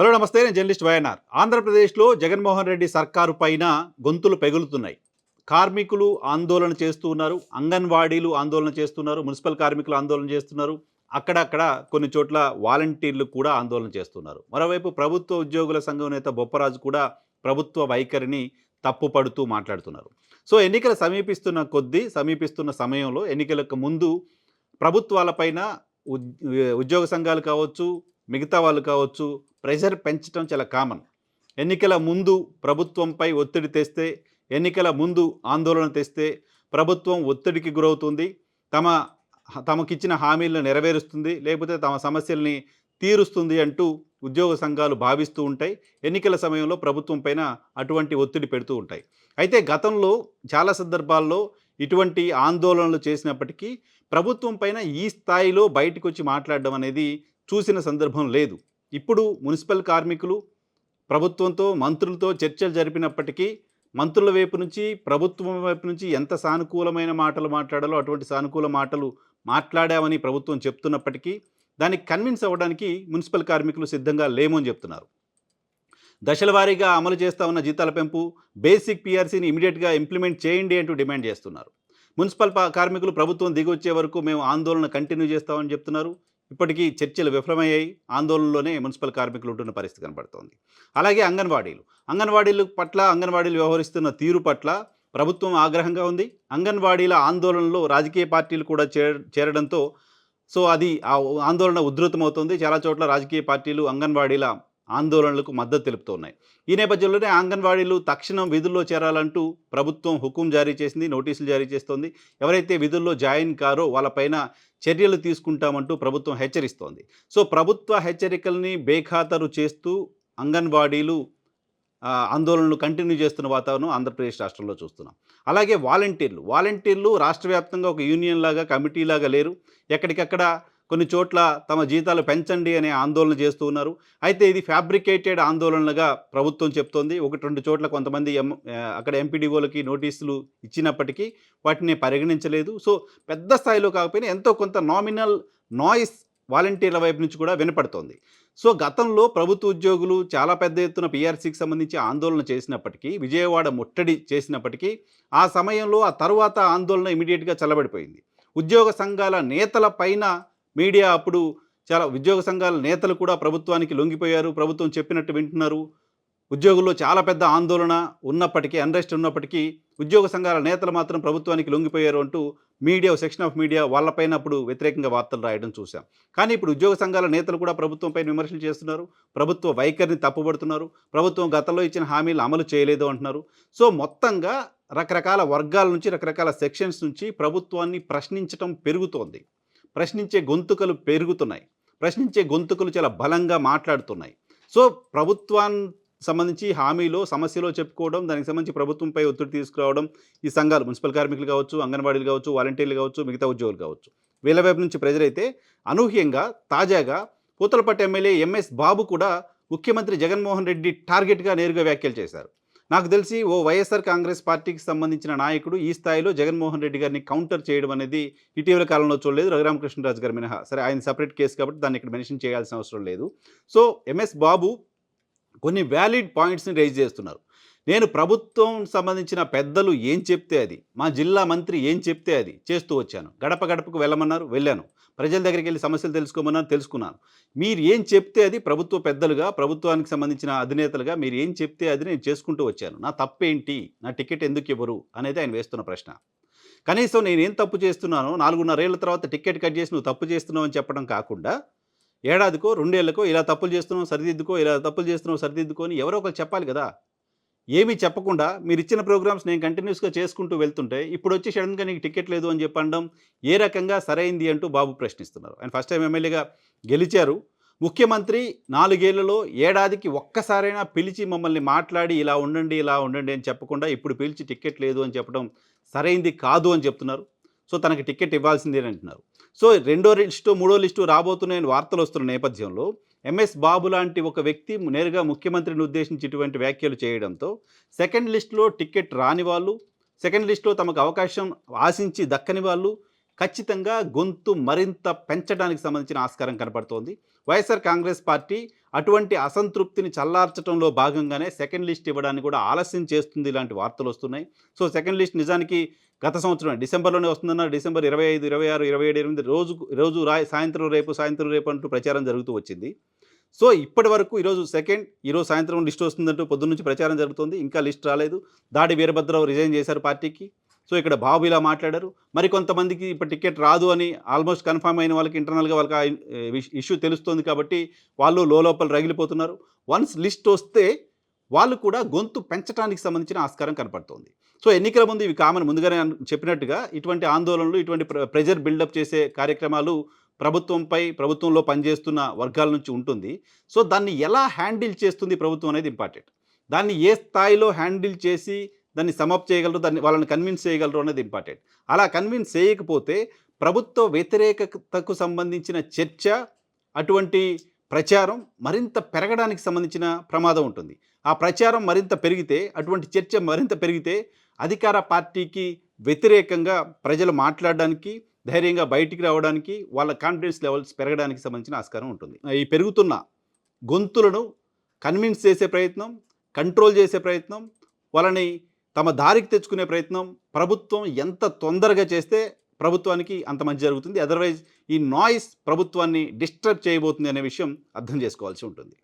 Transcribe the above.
Hello నమస్తే నేను journalist YNR. ఆంధ్రప్రదేశ్లో జగన్మోహన్ రెడ్డి సర్కారు పైన గొంతులు పెగులుతున్నాయి. కార్మికులు ఆందోళన చేస్తూ ఉన్నారు అంగన్వాడీలు ఆందోళన చేస్తున్నారు మున్సిపల్ కార్మికులు ఆందోళన చేస్తున్నారు అక్కడక్కడ కొన్ని చోట్ల వాలంటీర్లు కూడా ఆందోళన చేస్తున్నారు. మరోవైపు ప్రభుత్వ ఉద్యోగుల సంఘం నేత బొప్పరాజు కూడా ప్రభుత్వ వైఖరిని తప్పుపడుతూ మాట్లాడుతున్నారు. సో ఎన్నికలు సమీపిస్తున్న కొద్దీ సమీపిస్తున్న సమయంలో ఎన్నికలకు ముందు ప్రభుత్వాలపైన ఉద్- ఉద్యోగ సంఘాలు కావచ్చు మిగతా వాళ్ళు కావచ్చు ప్రెషర్ పెంచడం చాలా కామన్. ఎన్నికల ముందు ప్రభుత్వంపై ఒత్తిడి తెస్తే ఎన్నికల ముందు ఆందోళన తెస్తే ప్రభుత్వం ఒత్తిడికి గురవుతుంది. తమ తమకిచ్చిన హామీలను నెరవేరుస్తుంది లేకపోతే తమ సమస్యల్ని తీరుస్తుంది అంటూ ఉద్యోగ సంఘాలు భావిస్తూ ఉంటాయి. ఎన్నికల సమయంలో ప్రభుత్వం పైన అటువంటి ఒత్తిడి పెడుతూ ఉంటాయి. అయితే గతంలో చాలా సందర్భాల్లో ఇటువంటి ఆందోళనలు చేసినప్పటికీ ప్రభుత్వం పైన ఈ స్థాయిలో బయటకు వచ్చి మాట్లాడడం అనేది చూసిన సందర్భం లేదు. ఇప్పుడు మున్సిపల్ కార్మికులు ప్రభుత్వంతో మంత్రులతో చర్చలు జరిపినప్పటికీ మంత్రుల వైపు నుంచి ప్రభుత్వం వైపు నుంచి ఎంత సానుకూలమైన మాటలు మాట్లాడాలో అటువంటి సానుకూల మాటలు మాట్లాడామని ప్రభుత్వం చెప్తున్నప్పటికీ దానికి కన్విన్స్ అవ్వడానికి మున్సిపల్ కార్మికులు సిద్ధంగా లేమని చెప్తున్నారు. దశల వారీగా అమలు చేస్తా ఉన్న జీతాల పెంపు బేసిక్ పీఆర్సీని ఇమీడియట్గా ఇంప్లిమెంట్ చేయండి అంటూ డిమాండ్ చేస్తున్నారు. మున్సిపల్ కార్మికులు ప్రభుత్వం దిగొచ్చే వరకు మేము ఆందోళన కంటిన్యూ చేస్తామని చెప్తున్నారు. ఇప్పటికీ చర్చలు విఫలమయ్యాయి. ఆందోళనలోనే మున్సిపల్ కార్మికులు ఉంటున్న పరిస్థితి కనబడుతోంది. అలాగే అంగన్వాడీలు. అంగన్వాడీల పట్ల అంగన్వాడీలు వ్యవహరిస్తున్న తీరు పట్ల ప్రభుత్వం ఆగ్రహంగా ఉంది. అంగన్వాడీల ఆందోళనలో రాజకీయ పార్టీలు కూడా చేర చేరడంతో సో అది ఆ ఆందోళన ఉధృతమవుతుంది. చాలా చోట్ల రాజకీయ పార్టీలు అంగన్వాడీల ఆందోళనలకు మద్దతు తెలుపుతున్నాయి. ఈ నేపథ్యంలోనే అంగన్వాడీలు తక్షణం విధుల్లో చేరాలంటూ ప్రభుత్వం హుకుం జారీ చేసింది నోటీసులు జారీ చేస్తోంది. ఎవరైతే విధుల్లో జాయిన్ కారో వాళ్ళపైన చర్యలు తీసుకుంటామంటూ ప్రభుత్వం హెచ్చరిస్తోంది. సో ప్రభుత్వ హెచ్చరికల్ని బేఖాతరు చేస్తూ అంగన్వాడీలు ఆందోళనలు కంటిన్యూ చేస్తున్న వాతావరణం ఆంధ్రప్రదేశ్ రాష్ట్రంలో చూస్తున్నాం. అలాగే వాలంటీర్లు వాలంటీర్లు రాష్ట్ర వ్యాప్తంగా ఒక యూనియన్ లాగా కమిటీ లాగా లేరు. ఎక్కడికక్కడ కొన్ని చోట్ల తమ జీతాలు పెంచండి అనే ఆందోళన చేస్తూ ఉన్నారు. అయితే ఇది ఫ్యాబ్రికేటెడ్ ఆందోళనలుగా ప్రభుత్వం చెప్తోంది. ఒకటి రెండు చోట్ల కొంతమంది ఎం అక్కడ ఎంపీడీఓలకి నోటీసులు ఇచ్చినప్పటికీ వాటిని పరిగణించలేదు. సో పెద్ద స్థాయిలో కాకపోయినా ఎంతో కొంత నామినల్ నాయిస్ వాలంటీర్ల వైపు నుంచి కూడా వినపడుతోంది. సో గతంలో ప్రభుత్వ ఉద్యోగులు చాలా పెద్ద ఎత్తున పీఆర్సీకి సంబంధించి ఆందోళన చేసినప్పటికీ విజయవాడ ముట్టడి చేసినప్పటికీ ఆ సమయంలో ఆ తరువాత ఆందోళన ఇమీడియట్గా చల్లబడిపోయింది. ఉద్యోగ సంఘాల నేతల పైన మీడియా అప్పుడు చాలా ఉద్యోగ సంఘాల నేతలు కూడా ప్రభుత్వానికి లొంగిపోయారు. ప్రభుత్వం చెప్పినట్టు వింటున్నారు. ఉద్యోగుల్లో చాలా పెద్ద ఆందోళన ఉన్నప్పటికీ అన్రెస్ట్ ఉన్నప్పటికీ ఉద్యోగ సంఘాల నేతలు మాత్రం ప్రభుత్వానికి లొంగిపోయారు అంటూ మీడియా సెక్షన్ ఆఫ్ మీడియా వాళ్ళపైన అప్పుడు వ్యతిరేకంగా వార్తలు రాయడం చూసాం కానీ ఇప్పుడు ఉద్యోగ సంఘాల నేతలు కూడా ప్రభుత్వంపై విమర్శలు చేస్తున్నారు. ప్రభుత్వ వైఖరిని తప్పుపడుతున్నారు ప్రభుత్వం గతంలో ఇచ్చిన హామీలు అమలు చేయలేదు అంటున్నారు. సో మొత్తంగా రకరకాల వర్గాల నుంచి రకరకాల సెక్షన్స్ నుంచి ప్రభుత్వాన్ని ప్రశ్నించటం పెరుగుతోంది. ప్రశ్నించే గొంతుకలు పెరుగుతున్నాయి. ప్రశ్నించే గొంతుకలు చాలా బలంగా మాట్లాడుతున్నాయి. సో ప్రభుత్వాన్ని సంబంధించి హామీలో సమస్యలో చెప్పుకోవడం దానికి సంబంధించి ప్రభుత్వంపై ఒత్తిడి తీసుకురావడం ఈ సంఘాలు మున్సిపల్ కార్మికులు కావచ్చు అంగన్వాడీలు కావచ్చు వాలంటీర్లు కావచ్చు మిగతా ఉద్యోగులు కావచ్చు. వీళ్ళ వైపు నుంచి ప్రజలైతే అనూహ్యంగా తాజాగా పూతలపట్టు ఎమ్మెల్యే ఎంఎస్ బాబు కూడా ముఖ్యమంత్రి జగన్మోహన్ రెడ్డి టార్గెట్గా నేరుగా వ్యాఖ్యలు చేశారు. నాకు తెలిసి ఓ వైఎస్ఆర్ కాంగ్రెస్ పార్టీకి సంబంధించిన నాయకుడు ఈ స్థాయిలో జగన్మోహన్ రెడ్డి గారిని కౌంటర్ చేయడం అనేది ఇటీవల కాలంలో చూడలేదు. రఘురామకృష్ణరాజు గారు మినహా. సరే ఆయన సపరేట్ కేసు కాబట్టి దాన్ని ఇక్కడ మెన్షన్ చేయాల్సిన అవసరం లేదు. సో ఎంఎస్ బాబు కొన్ని వ్యాలిడ్ పాయింట్స్ని రైజ్ చేస్తున్నారు. నేను ప్రభుత్వం సంబంధించిన పెద్దలు ఏం చెప్తే అది మా జిల్లా మంత్రి ఏం చెప్తే అది చేస్తూ వచ్చాను. గడప గడపకు వెళ్ళమన్నారు వెళ్ళాను. ప్రజల దగ్గరికి వెళ్ళి సమస్యలు తెలుసుకోమన్నారు తెలుసుకున్నాను. మీరు ఏం చెప్తే అది ప్రభుత్వ పెద్దలుగా ప్రభుత్వానికి సంబంధించిన అధినేతలుగా మీరు ఏం చెప్తే అది నేను చేసుకుంటూ వచ్చాను. నా తప్పేంటి? నా టికెట్ ఎందుకు ఇవ్వరు? అనేది ఆయన వేస్తున్న ప్రశ్న. కనీసం నేను ఏం తప్పు చేస్తున్నానో నాలుగున్నరేళ్ళ తర్వాత టికెట్ కట్ చేసి నువ్వు తప్పు చేస్తున్నావు అని చెప్పడం కాకుండా ఏడాదికో రెండేళ్ళకో ఇలా తప్పులు చేస్తున్నావు సరిదిద్దుకో ఇలా తప్పులు చేస్తున్నావు సరిదిద్దుకో అని ఎవరో ఒకరు చెప్పాలి కదా. ఏమీ చెప్పకుండా మీరు ఇచ్చిన ప్రోగ్రామ్స్ నేను కంటిన్యూస్గా చేసుకుంటూ వెళ్తుంటే ఇప్పుడు వచ్చి సడన్గా నీకు టికెట్ లేదు అని చెప్పడం ఏ రకంగా సరైంది అంటూ బాబు ప్రశ్నిస్తున్నారు. ఆయన ఫస్ట్ టైం ఎమ్మెల్యేగా గెలిచారు. ముఖ్యమంత్రి నాలుగేళ్ళలో ఏడాదికి ఒక్కసారైనా పిలిచి మమ్మల్ని మాట్లాడి ఇలా ఉండండి ఇలా ఉండండి అని చెప్పకుండా ఇప్పుడు పిలిచి టికెట్ లేదు అని చెప్పడం సరైంది కాదు అని చెప్తున్నారు. సో తనకి టికెట్ ఇవ్వాల్సిందే అని అంటున్నారు సో రెండో లిస్టు మూడో లిస్టు రాబోతున్నాయని వార్తలు వస్తున్న నేపథ్యంలో ఎంఎస్ బాబు లాంటి ఒక వ్యక్తి నేరుగా ముఖ్యమంత్రిని ఉద్దేశించి ఇటువంటి వ్యాఖ్యలు చేయడంతో సెకండ్ లిస్టులో టికెట్ రాని వాళ్ళు సెకండ్ లిస్టులో తమకు అవకాశం ఆశించి దక్కని వాళ్ళు ఖచ్చితంగా గొంతు మరింత పెంచడానికి సంబంధించిన ఆస్కారం కనపడుతోంది. వైఎస్ఆర్ కాంగ్రెస్ పార్టీ అటువంటి అసంతృప్తిని చల్లార్చడంలో భాగంగానే సెకండ్ లిస్ట్ ఇవ్వడానికి కూడా ఆలస్యం చేస్తుంది ఇలాంటి వార్తలు వస్తున్నాయి. సో సెకండ్ లిస్ట్ నిజానికి గత సంవత్సరం డిసెంబర్లోనే వస్తుందన్నారు డిసెంబర్ ఇరవై ఐదు ఇరవై ఆరు ఇరవై ఏడు ఎనిమిది రోజు రోజు రా సాయంత్రం రేపు సాయంత్రం రేపు అంటూ ప్రచారం జరుగుతూ వచ్చింది. సో ఇప్పటి వరకు ఈరోజు సెకండ్ ఈరోజు సాయంత్రం లిస్ట్ వస్తుందంటూ పొద్దున్న నుంచి ప్రచారం జరుగుతుంది. ఇంకా లిస్ట్ రాలేదు. దాడి వీరభద్రరావు రిజైన్ చేశారు పార్టీకి. సో ఇక్కడ బాబు ఇలా మాట్లాడారు. మరి కొంతమందికి ఇప్పుడు టికెట్ రాదు అని ఆల్మోస్ట్ కన్ఫర్మ్ అయిన వాళ్ళకి ఇంటర్నల్గా వాళ్ళకి ఇష్యూ తెలుస్తుంది కాబట్టి వాళ్ళు లోపల రగిలిపోతున్నారు. వన్స్ లిస్ట్ వస్తే వాళ్ళు కూడా గొంతు పెంచడానికి సంబంధించిన ఆస్కారం కనపడుతోంది. సో ఎన్నికల ముందు ఇవి కామన్ ముందుగానే చెప్పినట్టుగా ఇటువంటి ఆందోళనలు ఇటువంటి ప్ర- ప్రెజర్ బిల్డప్ చేసే కార్యక్రమాలు ప్రభుత్వంపై ప్రభుత్వంలో పనిచేస్తున్న వర్గాల నుంచి ఉంటుంది. సో దాన్ని ఎలా హ్యాండిల్ చేస్తుంది ప్రభుత్వం అనేది ఇంపార్టెంట్. దాన్ని ఏ స్థాయిలో హ్యాండిల్ చేసి దాన్ని సమప్ చేయగలరు దాన్ని వాళ్ళని కన్విన్స్ చేయగలరు అనేది ఇంపార్టెంట్. అలా కన్విన్స్ చేయకపోతే ప్రభుత్వ వ్యతిరేకతకు సంబంధించిన చర్చ అటువంటి ప్రచారం మరింత పెరగడానికి సంబంధించిన ప్రమాదం ఉంటుంది. ఆ ప్రచారం మరింత పెరిగితే అటువంటి చర్చ మరింత పెరిగితే అధికార పార్టీకి వ్యతిరేకంగా ప్రజలు మాట్లాడడానికి ధైర్యంగా బయటికి రావడానికి వాళ్ళ కాన్ఫిడెన్స్ లెవెల్స్ పెరగడానికి సంబంధించిన ఆస్కారం ఉంటుంది. ఈ పెరుగుతున్న గొంతులను కన్విన్స్ చేసే ప్రయత్నం కంట్రోల్ చేసే ప్రయత్నం వాళ్ళని తమ దారికి తెచ్చుకునే ప్రయత్నం ప్రభుత్వం ఎంత తొందరగా చేస్తే ప్రభుత్వానికి అంత మంచి జరుగుతుంది. అదర్వైజ్ ఈ నాయిస్ ప్రభుత్వాన్ని డిస్టర్బ్ చేయబోతుంది అనే విషయం అర్థం చేసుకోవాల్సి ఉంటుంది.